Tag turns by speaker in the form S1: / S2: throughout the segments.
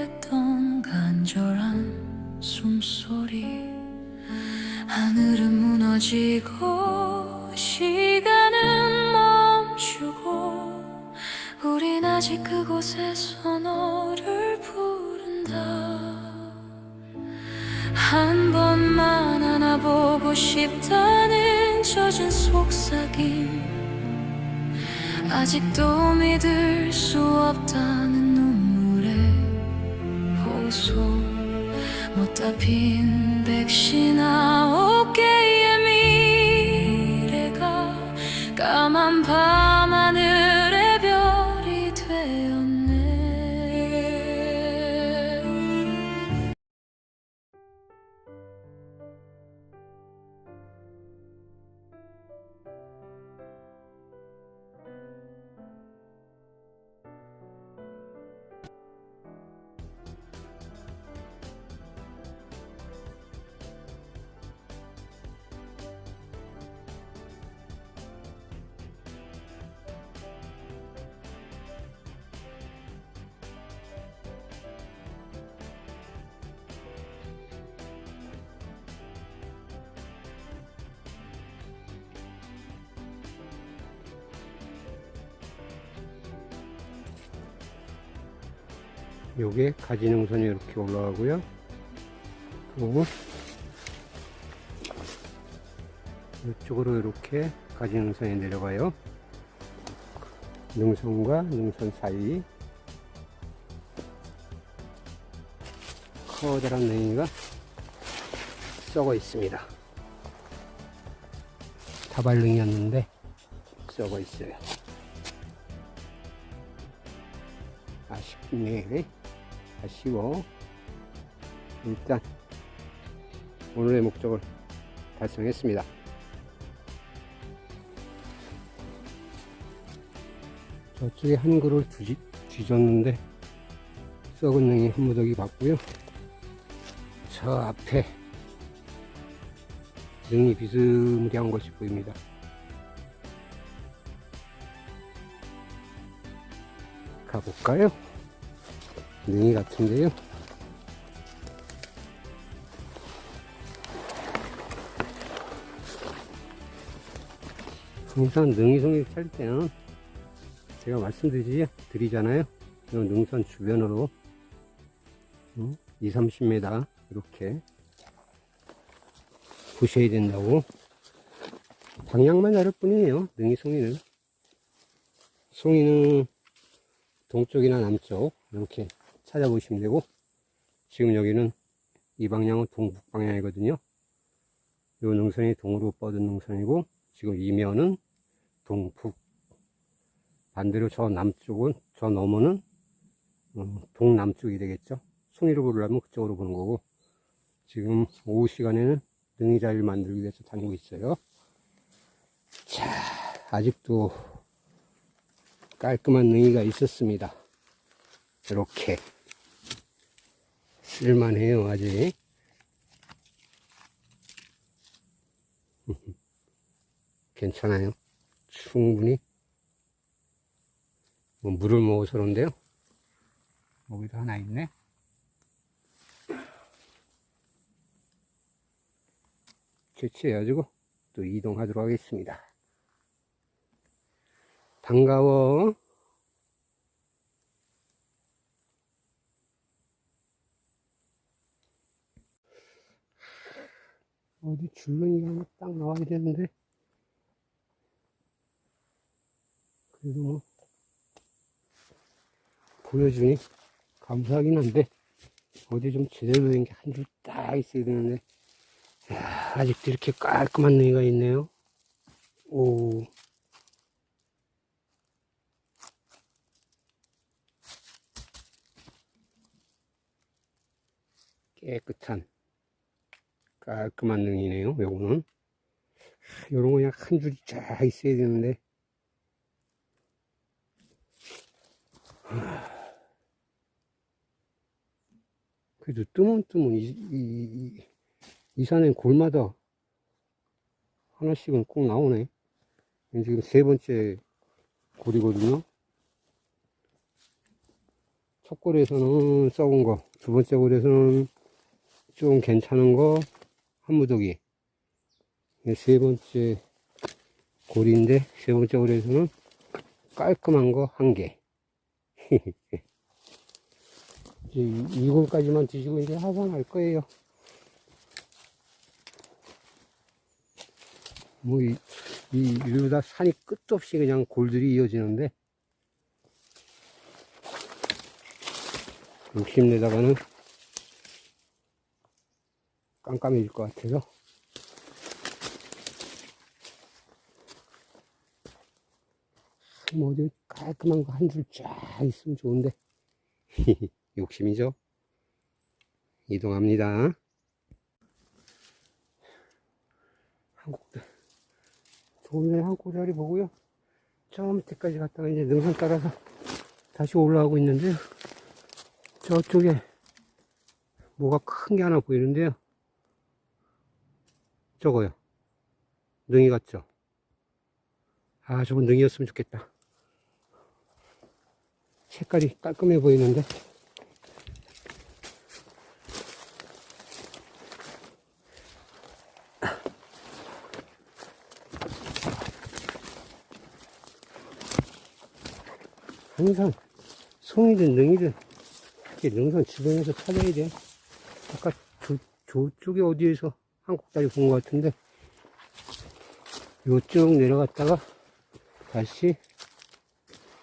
S1: 했던 간절한 숨소리. 하늘은 무너지고 시간은 멈추고 우린 아직 그곳에서 너를 부른다. 한 번만 안아보고 싶다는 젖은 속삭임. 아직도 믿을 수 없다 못다 핀 백신아
S2: 요게 가지 능선이 이렇게 올라가고요. 그리고 이쪽으로 이렇게 가지 능선이 내려가요. 능선과 능선 사이 커다란 능이가 썩어 있습니다. 다발능이었는데 썩어 있어요. 아쉽네. 아쉬워. 일단 오늘의 목적을 달성했습니다. 저쪽에 한 그릇 뒤, 뒤졌는데 썩은 능이 한 무더기 봤고요. 저 앞에 능이 비스무리한 것이 보입니다. 가볼까요? 능이 같은데요. 항상 능이송이 찰 때는 제가 말씀드리지 드리잖아요. 이 능선 주변으로 2, 30m 이렇게 부셔야 된다고 방향만 다를 뿐이에요. 능이 송이는 송이는 동쪽이나 남쪽 이렇게 찾아보시면 되고 지금 여기는 이 방향은 동북 방향이거든요. 이 능선이 동으로 뻗은 능선이고 지금 이면은 동북 반대로 저 남쪽은 저 너머는 어, 동남쪽이 되겠죠. 송이로 보려면 그쪽으로 보는 거고 지금 오후 시간에는 능이자리를 만들기 위해서 다니고 있어요. 자 아직도 깔끔한 능이가 있었습니다. 이렇게 쓸만해요 아직. 괜찮아요? 충분히? 뭐 물을 먹어서 그런데요? 여기도 하나 있네. 채취해가지고 또 이동하도록 하겠습니다. 반가워 어디 줄눈이가 하나 딱 나와야 되는데. 그래도 뭐 보여주니 감사하긴 한데 어디 좀 제대로 된 게 한 줄 딱 있어야 되는데. 야, 아직도 이렇게 깔끔한 능이가 있네요. 오. 깨끗한 깔끔한 능이네요. 요거는 요런 거 그냥 한 줄이 쫙 있어야 되는데 그래도 뜨문뜨문 이, 이, 이, 이 산엔 골마다 하나씩은 꼭 나오네. 지금 세 번째 골이거든요. 첫 골에서는 썩은 거, 두 번째 골에서는 좀 괜찮은 거, 한 무더기. 이게 세 번째 골인데, 세 번째 골에서는 깔끔한 거 한 개. 이제 이- 이 골까지만 드시고 이제 하산할 거예요. 뭐, 이, 이, 이러다 산이 끝도 없이 그냥 골들이 이어지는데, 욕심내다가는 깜깜해질 것 같아서, 뭐 어디 깔끔한 거 한 줄 쫙 있으면 좋은데, 욕심이죠. 이동합니다. 한국들. 오늘 한 꼬다리 보고요. 저 밑에까지 갔다가 이제 능선 따라서 다시 올라가고 있는데요. 저쪽에 뭐가 큰 게 하나 보이는데요. 저거요. 능이 같죠? 아, 저건 능이였으면 좋겠다. 색깔이 깔끔해 보이는데. 항상 송이든 능이든 이렇게 능선 주변에서 찾아야 돼. 아까 저, 저쪽에 어디에서 한 곡다리 본 것 같은데 요쪽 내려갔다가 다시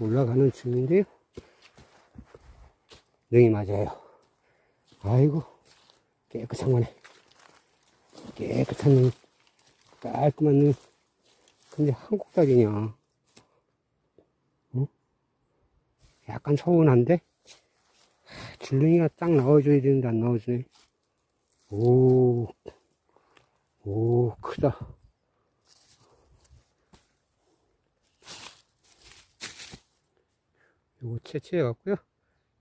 S2: 올라가는 중인데요. 능이 맞아요. 아이고 깨끗한 거네. 깨끗한 능, 깔끔한 능. 근데 한 곡다리냐? 약간 서운한데? 하, 줄눈이가 딱 나와줘야 되는데 안 나와주네. 오, 오, 크다. 요거 채취해 갖고요.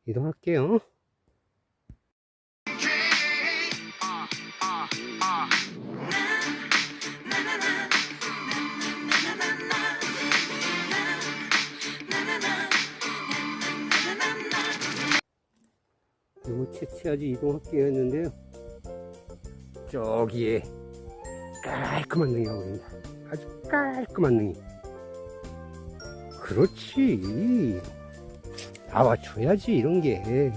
S2: 이동할게요. 요거 채취하지 이동할게요 했는데요. 저기에 깔끔한 능이가 보입니다. 아주 깔끔한 능이. 그렇지. 나와줘야지, 이런 게.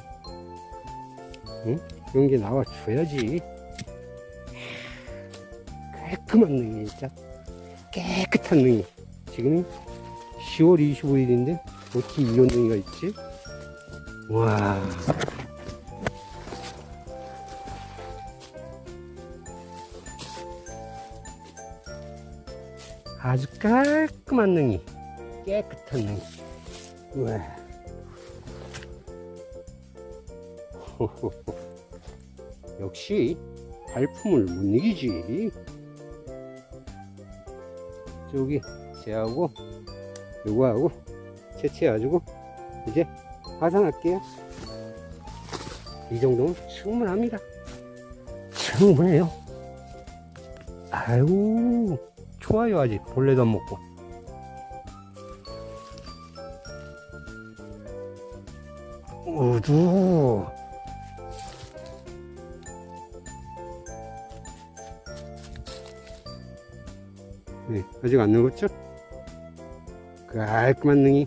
S2: 응? 이런 게 나와줘야지. 깔끔한 능이, 진짜. 깨끗한 능이. 지금 10월 25일인데, 어떻게 이런 능이가 있지? 와. 아주 깔끔한 능이, 깨끗한 능이. 우와. 역시 발품을 못 이기지. 저기 쟤하고 요거하고 채취해가지고 이제 화산할게요. 이 정도면 충분합니다. 충분해요. 아유 좋아요 아직. 벌레도 안 먹고. 우두. 네, 아직 안 늙었죠? 깔끔한 능이.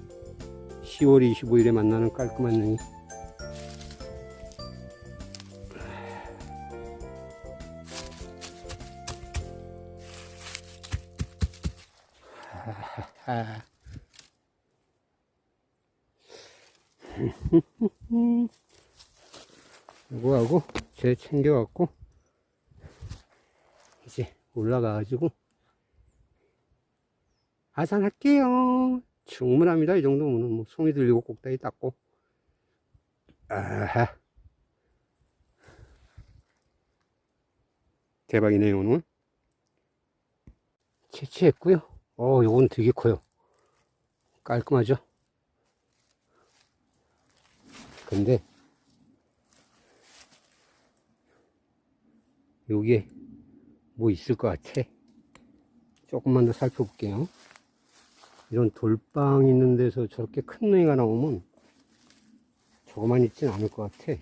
S2: 10월 25일에 만나는 깔끔한 능이 이거하고 제 챙겨갖고 이제 올라가가지고 하산할게요. 충분합니다. 이 정도면 뭐 송이 들리고 꼭다리 닦고 아하 대박이네요 오늘 채취했고요. 어 요건 되게 커요. 깔끔하죠? 근데 여기에 뭐 있을 것 같아. 조금만 더 살펴볼게요. 이런 돌방 있는 데서 저렇게 큰 맹이가 나오면 저거만 있진 않을 것 같아.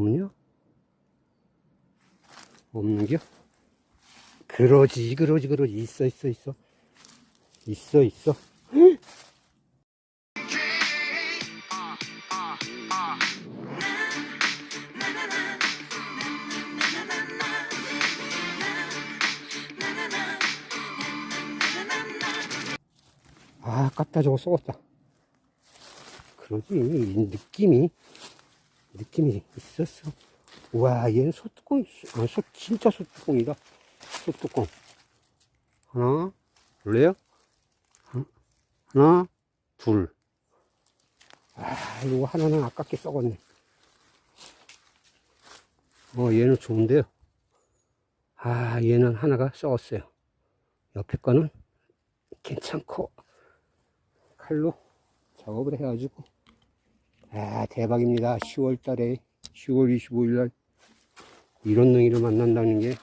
S2: 없냐? 없는겨? 그러지, 그러지, 그러지. 있어, 있어, 있어. 있어, 있어. 아, 깝다 저거 썩었다. 그러지, 이 느낌이, 느낌이 있었어. 우와, 얘는 소뚜껑, 아, 소, 진짜 소뚜껑이다. 소뚜껑. 하나, 둘래요? 하나, 둘. 아, 이거 하나는 아깝게 썩었네. 어, 얘는 좋은데요. 아, 얘는 하나가 썩었어요. 옆에 거는 괜찮고, 칼로 작업을 해가지고, 아, 대박입니다. 10월 달에, 10월 25일 날, 이런 능이를 만난다는 게,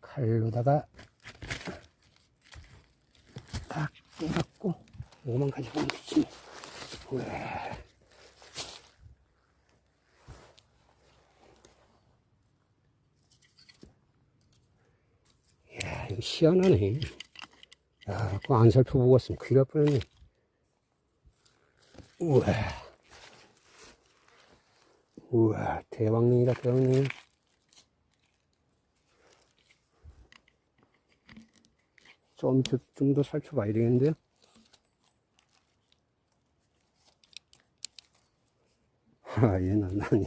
S2: 칼로다가 딱 이거만 가지고 오면 되지. 우와. 이야, 이거 희한하네. 야, 안 살펴보고 왔으면 큰일 날 뻔했네. 우와. 우와, 대왕릉이다, 대왕릉. 좀, 좀, 좀 더 살펴봐야 되겠는데요? 아, 얘는, 아니,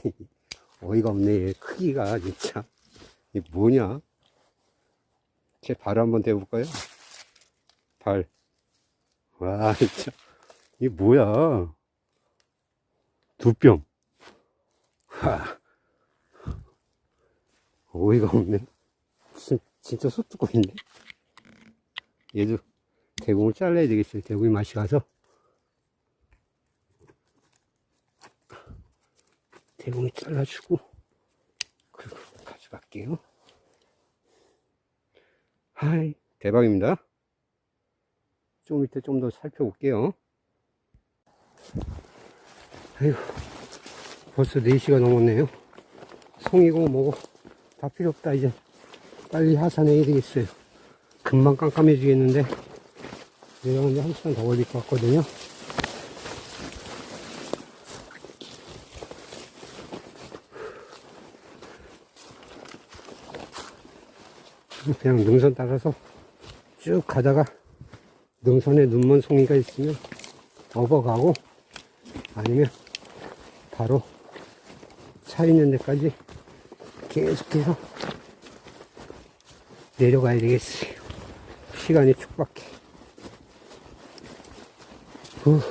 S2: 어이가 없네. 얘 크기가, 진짜. 이게 뭐냐? 제 발 한번 대볼까요? 발. 와, 진짜. 이게 뭐야? 두 뼘. 하. 어이가 없네. 진, 진짜 소뚜껑인데? 얘도 대공을 잘라야 되겠어요. 대공이 맛이 가서. 대공을 잘라주고, 그리고 가져갈게요. 하이, 대박입니다. 좀 밑에 좀더 살펴볼게요. 아휴, 벌써 4시가 넘었네요. 송이고 뭐고 다 필요 없다, 이제. 빨리 하산해야 되겠어요. 금방 깜깜해지겠는데, 내려가는데 한 시간 더 걸릴 것 같거든요. 그냥 능선 따라서 쭉 가다가 능선에 눈먼 송이가 있으면 업어가고 아니면 바로 차 있는 데까지 계속해서 내려가야 되겠어요. 시간이 촉박해. 후.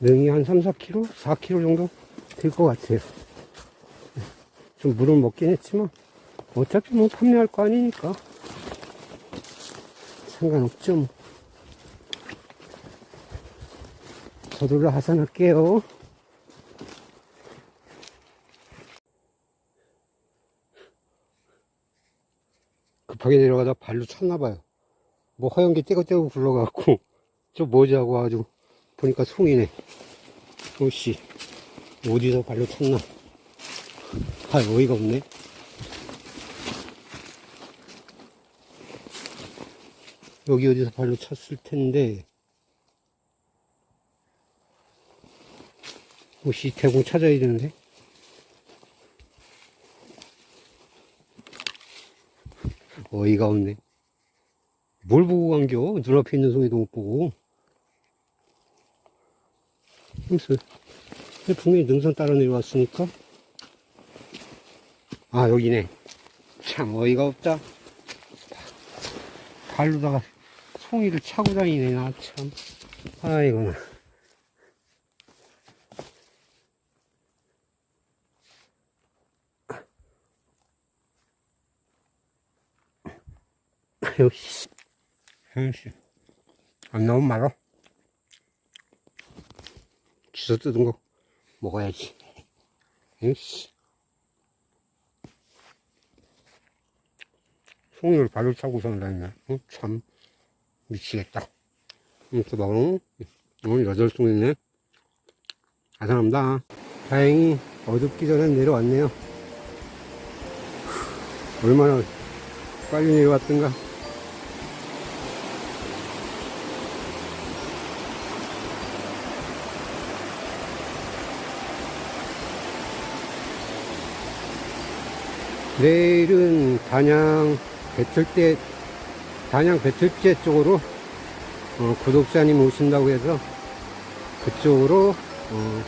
S2: 능이 한 3, 4kg? 4kg 정도 될 것 같아요. 좀 물을 먹긴 했지만, 어차피 뭐 판매할 거 아니니까. 상관없죠, 뭐. 저도를 하산할게요. 급하게 내려가다 발로 찼나봐요. 뭐 허연 게 떼고떼고 굴러가고, 저 뭐지 하고 아주 보니까 송이네. 오씨, 어디서 발로 찼나? 아, 어이가 없네. 여기 어디서 발로 찼을 텐데, 오씨, 대공 찾아야 되는데. 어이가 없네. 뭘 보고 간겨? 눈앞에 있는 송이도 못 보고. 무슨 분명히 능선 따라 내려왔으니까 아 여기네 참 어이가 없다 발로다가 송이를 차고 다니네 나참 씨. 아유, 씨. 안 나오면 말어. 기서 뜯은 거 먹어야지. 씨. 송이를 발을 차고 산다네. 어? 참, 미치겠다. 이렇게 여덟 송이네. 감사합니다. 다행히 어둡기 전에 내려왔네요. 얼마나 빨리 내려왔던가. 내일은 단양 배틀대, 단양 배틀제 쪽으로 어, 구독자님 오신다고 해서 그쪽으로 어,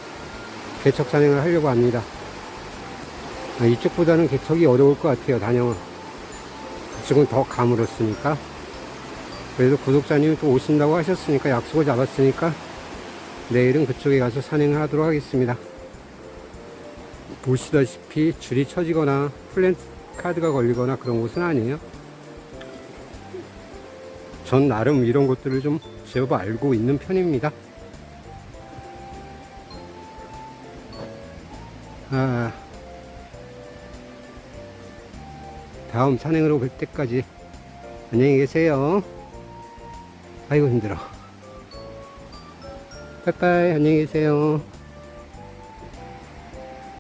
S2: 개척 산행을 하려고 합니다. 아, 이쪽보다는 개척이 어려울 것 같아요, 단양은. 그쪽은 더 가물었으니까. 그래도 구독자님이 또 오신다고 하셨으니까, 약속을 잡았으니까, 내일은 그쪽에 가서 산행을 하도록 하겠습니다. 보시다시피 줄이 처지거나 플랜트 카드가 걸리거나 그런 곳은 아니에요. 전 나름 이런 것들을 좀 제법 알고 있는 편입니다. 아, 다음 산행으로 볼 때까지 안녕히 계세요. 아이고 힘들어. 빠이빠이 안녕히 계세요.